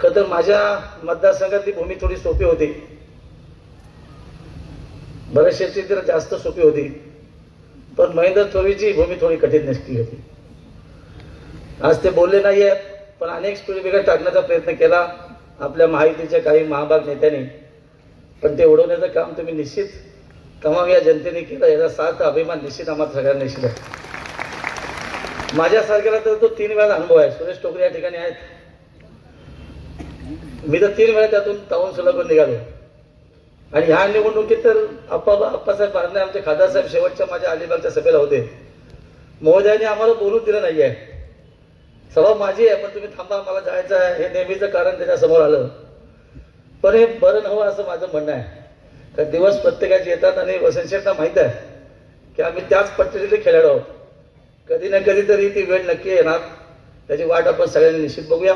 खर तर माझ्या मतदारसंघात ती भूमी थोडी सोपी होती. बऱ्याचशाची तर जास्त सोपी होती. पण महेंद्र चोरीची भूमी थोडी कठीण नसली होती. आज ते बोलले नाही आहेत पण अनेक स्पीड ब्रेकर टाकण्याचा प्रयत्न केला आपल्या माहितीच्या काही महाभाग नेत्यांनी. पण ते उडवण्याचं काम तुम्ही निश्चित तमाम या जनतेने केलं. याचा सार्थ अभिमान निश्चित आम्हाला सगळ्यांना निश्चित आहे. माझ्यासारख्याला तर तो तीन वेळा अनुभव आहे. सुरेश टोकरे या ठिकाणी आहेत. मी तर तीन वेळा त्यातून तावून सुलभून निघालो. आणि ह्या निवडणुकीत तर आप्पा आप्पासाहेब बारणे आमचे खासदार साहेब शेवटच्या माझ्या अलिबागच्या सभेला होते. महोदयांनी आम्हाला बोलून दिलं नाही आहे सभा माझी आहे पण तुम्ही थांबा मला जायचं आहे. हे नेहमीचं कारण त्याच्यासमोर आलं. पण हे बरं नव्हं असं माझं म्हणणं आहे. कारण दिवस प्रत्येकाचे येतात आणि वसंतशेठना माहीत आहे की आम्ही त्याच पट्टीतले खेळाडू आहोत. कधी ना कधी तरी ती वेळ नक्की येणार. त्याची वाट आपण सगळ्यांनी निश्चित बघूया.